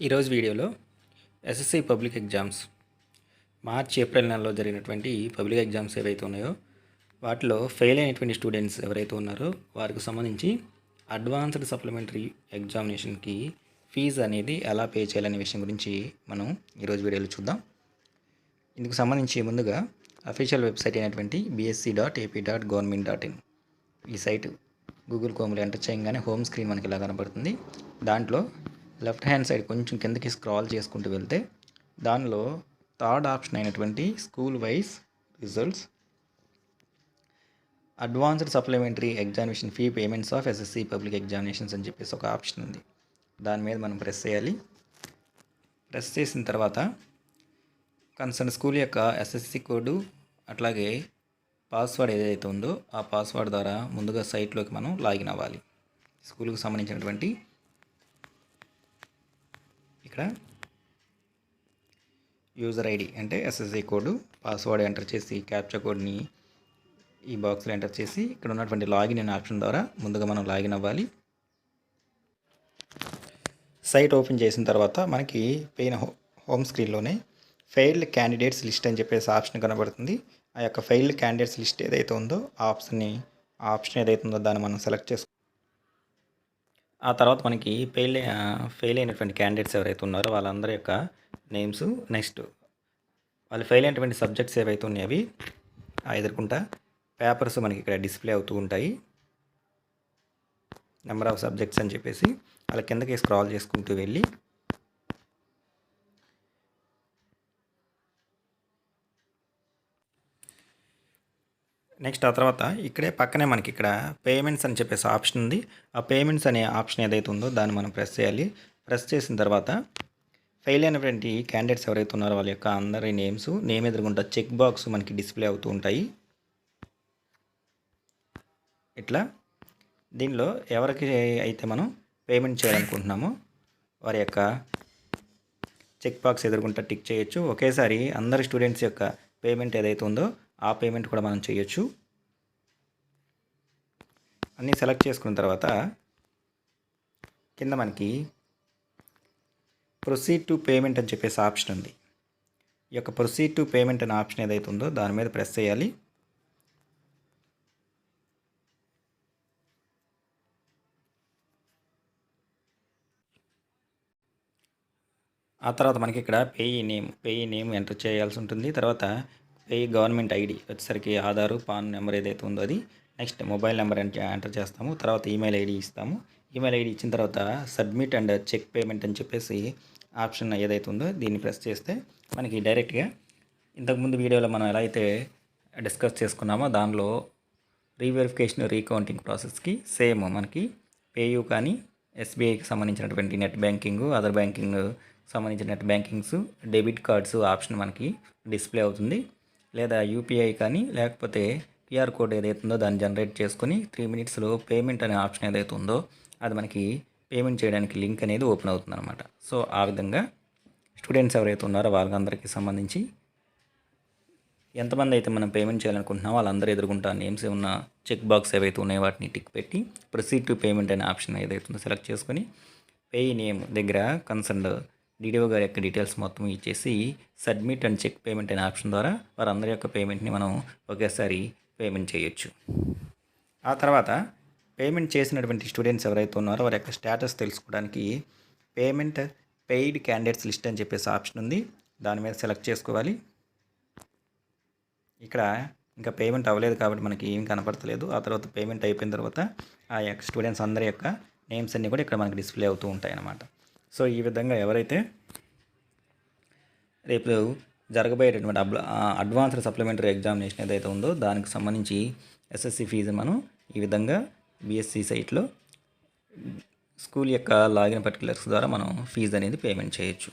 ఈరోజు వీడియోలో SSC public exams March April నెలలో జరిగినటువంటి పబ్లిక్ ఎగ్జామ్స్ ఏవైతే ఉన్నాయో వాటిలో ఫెయిల్ అయినటువంటి స్టూడెంట్స్ ఎవరైతే ఉన్నారో వారికి సంబంధించి అడ్వాన్స్డ్ సప్లిమెంటరీ ఎగ్జామినేషన్కి ఫీజు అనేది ఎలా పే చేయాలనే విషయం గురించి మనం ఈరోజు వీడియోలో చూద్దాం. ఇందుకు సంబంధించి ముందుగా అఫీషియల్ వెబ్సైట్ అయినటువంటి BSC dot AP dot government dot in ఈ సైట్ గూగుల్ క్రోమ్లో ఎంటర్ చేయగానే హోమ్ స్క్రీన్ మనకి ఇలా కనబడుతుంది దాంట్లో లెఫ్ట్ హ్యాండ్ సైడ్ కొంచెం కిందకి స్క్రాల్ చేసుకుంటూ వెళ్తే దానిలో థర్డ్ ఆప్షన్ అయినటువంటి school wise results. Advanced supplementary examination fee payments of SSC public examinations అని చెప్పేసి ఒక ఆప్షన్ ఉంది. దాని మీద మనం ప్రెస్ చేయాలి. ప్రెస్ చేసిన తర్వాత కన్సర్న్ స్కూల్ యొక్క ఎస్ఎస్సి కోడ్ అట్లాగే పాస్వర్డ్ ఏదైతే ఉందో ఆ పాస్వర్డ్ ద్వారా ముందుగా సైట్లోకి మనం లాగిన్ అవ్వాలి. స్కూల్కి సంబంధించినటువంటి ఇక్కడ. యూజర్ ఐడి అంటే ఎస్ఎస్ఐ కోడ్ పాస్వర్డ్ ఎంటర్ చేసి క్యాప్చా కోడ్ని ఈ బాక్స్లో ఎంటర్ చేసి ఇక్కడ ఉన్నటువంటి లాగిన్ అనే ఆప్షన్ ద్వారా ముందుగా మనం లాగిన్ అవ్వాలి. సైట్ ఓపెన్ చేసిన తర్వాత మనకి పైన హోమ్ స్క్రీన్లోనే ఫెయిల్డ్ క్యాండిడేట్స్ లిస్ట్ అని చెప్పేసి ఆప్షన్ కనబడుతుంది. ఆ యొక్క ఫెయిల్డ్ క్యాండిడేట్స్ లిస్ట్ ఏదైతే ఉందో ఆ ఆప్షన్ని ఆప్షన్ ఏదైతే ఉందో దాన్ని మనం సెలెక్ట్ చేసుకో ఆ తర్వాత మనకి ఫెయిల్ ఫెయిల్ అయినటువంటి క్యాండిడేట్స్ ఎవరైతే ఉన్నారో వాళ్ళందరి యొక్క నేమ్స్ నెక్స్ట్ వాళ్ళు ఫెయిల్ అయినటువంటి సబ్జెక్ట్స్ ఏవైతే ఉన్నాయో అవి ఆ ఎదుర్కొంటా. పేపర్స్ మనకి ఇక్కడ డిస్ప్లే అవుతూ ఉంటాయి. నెంబర్ ఆఫ్ సబ్జెక్ట్స్ అని చెప్పేసి వాళ్ళ కిందకి స్క్రాల్ చేసుకుంటూ వెళ్ళి నెక్స్ట్ ఆ తర్వాత ఇక్కడే పక్కనే మనకి ఇక్కడ పేమెంట్స్ అని చెప్పేసి ఆప్షన్ ఉంది. ఆ పేమెంట్స్ అనే ఆప్షన్ ఏదైతే ఉందో దాన్ని మనం ప్రెస్ చేయాలి. ప్రెస్ చేసిన తర్వాత ఫెయిల్ అయినటువంటి క్యాండిడేట్స్ ఎవరైతే ఉన్నారో వాళ్ళ యొక్క అందరి నేమ్స్ నేమ్ ఎదురుకుంటా చెక్ బాక్స్ మనకి డిస్ప్లే అవుతూ ఉంటాయి. ఇట్లా దీనిలో ఎవరికి అయితే మనం పేమెంట్ చేయాలనుకుంటున్నామో వారి యొక్క చెక్ బాక్స్ ఎదుర్కొంటా టిక్ చేయొచ్చు. ఒకేసారి అందరి స్టూడెంట్స్ యొక్క పేమెంట్ ఏదైతే ఉందో ఆ పేమెంట్ కూడా మనం చేయొచ్చు. అన్నీ సెలెక్ట్ చేసుకున్న తర్వాత కింద మనకి ప్రొసీడ్ టు పేమెంట్ అని చెప్పేసి ఆప్షన్ ఉంది. ఈ యొక్క ప్రొసీడ్ టు పేమెంట్ అనే ఆప్షన్ ఏదైతే ఉందో దాని మీద ప్రెస్ చేయాలి. ఆ తర్వాత మనకి ఇక్కడ payee name payee name enter చేయాల్సి ఉంటుంది. తర్వాత పేయి గవర్నమెంట్ ఐడి వచ్చేసరికి ఆధారు పాన్ నెంబర్ ఏదైతే ఉందో అది నెక్స్ట్ మొబైల్ నెంబర్ ఎంటర్ చేస్తాము. తర్వాత ఈమెయిల్ ఐడి ఇస్తాము. ఈమెయిల్ ఐడి ఇచ్చిన తర్వాత సబ్మిట్ అండ్ చెక్ పేమెంట్ అని చెప్పేసి ఆప్షన్ ఏదైతే ఉందో దీన్ని ప్రెస్ చేస్తే మనకి డైరెక్ట్గా ఇంతకుముందు వీడియోలో మనం ఎలా అయితే డిస్కస్ చేసుకున్నామో దానిలో రీవెరిఫికేషన్ రీకౌంటింగ్ ప్రాసెస్కి సేమ్ మనకి పేయూ కానీ ఎస్బీఐకి సంబంధించినటువంటి నెట్ బ్యాంకింగ్ అదర్ బ్యాంకింగ్ సంబంధించిన net bankings debit cards option మనకి డిస్ప్లే అవుతుంది. లేదా యూపీఐ కానీ లేకపోతే క్యూఆర్ కోడ్ ఏదైతే ఉందో దాన్ని జనరేట్ చేసుకొని త్రీ మినిట్స్లో పేమెంట్ అనే ఆప్షన్ ఏదైతే ఉందో అది మనకి పేమెంట్ చేయడానికి లింక్ అనేది ఓపెన్ అవుతుంది అనమాట సో ఆ విధంగా స్టూడెంట్స్ ఎవరైతే ఉన్నారో వాళ్ళందరికీ సంబంధించి ఎంతమంది అయితే మనం పేమెంట్ చేయాలనుకుంటున్నామో వాళ్ళందరూ ఎదుర్కొంటా నేమ్స్ ఉన్న చెక్ బాక్స్ ఏవైతే ఉన్నాయో వాటిని టిక్ పెట్టి ప్రొసీడ్ టు పేమెంట్ అనే ఆప్షన్ ఏదైతే ఉందో సెలెక్ట్ చేసుకొని పే నేమ్ దగ్గర కన్సర్న్ డీడీఓ గారి యొక్క డీటెయిల్స్ మొత్తం ఇచ్చేసి సబ్మిట్ అండ్ చెక్ పేమెంట్ అనే ఆప్షన్ ద్వారా వారందరి యొక్క పేమెంట్ని మనం ఒకేసారి పేమెంట్ చేయొచ్చు. ఆ తర్వాత పేమెంట్ చేసినటువంటి స్టూడెంట్స్ ఎవరైతే ఉన్నారో వారి యొక్క స్టేటస్ తెలుసుకోవడానికి పేమెంట్ పెయిడ్ క్యాండిడేట్స్ లిస్ట్ అని చెప్పేసి ఆప్షన్ ఉంది. దాని మీద సెలెక్ట్ చేసుకోవాలి. ఇక్కడ ఇంకా పేమెంట్ అవ్వలేదు కాబట్టి మనకి ఏం కనపడతలేదు. ఆ తర్వాత పేమెంట్ అయిపోయిన తర్వాత ఆ యొక్క స్టూడెంట్స్ అందరి యొక్క నేమ్స్ అన్నీ కూడా ఇక్కడ మనకి డిస్ప్లే అవుతూ ఉంటాయి అన్నమాట సో ఈ విధంగా ఎవరైతే రేపు జరగబోయేటటువంటి అబ్ అడ్వాన్స్డ్ సప్లిమెంటరీ ఎగ్జామినేషన్ ఏదైతే ఉందో దానికి సంబంధించి ఎస్ఎస్సి ఫీజు మనం ఈ విధంగా బిఎస్సి సైట్లో స్కూల్ యొక్క లాగిన్ పర్టికులర్స్ ద్వారా మనం ఫీజు అనేది పేమెంట్ చేయొచ్చు.